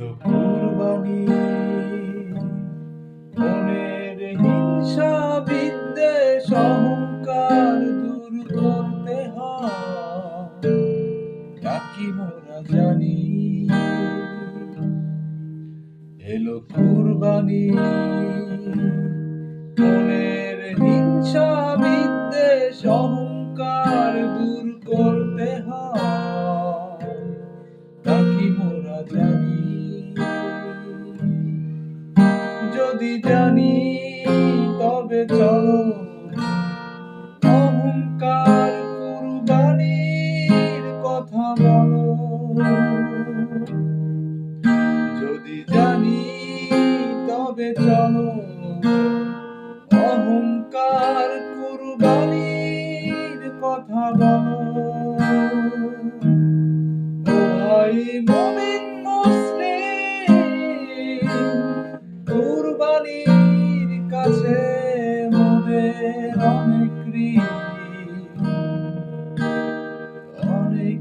এলো কুরবানি। মনের হিংসা, বিদ্বেষ, অহংকার দূর করতে জানি? এলো কুরবানি। মনের হিংসা, বিদ্বেষ দূর করতে হয়। তা কি মোরা জানি? যদি জানি, তবে চলো। অহংকার কুরবানির কথা বলো। যদি জানি, তবে চলো। অহংকার কুরবানির কথা বলো। রানীর কাছে মনের অনেক অনেক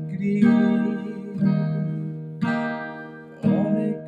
অনেক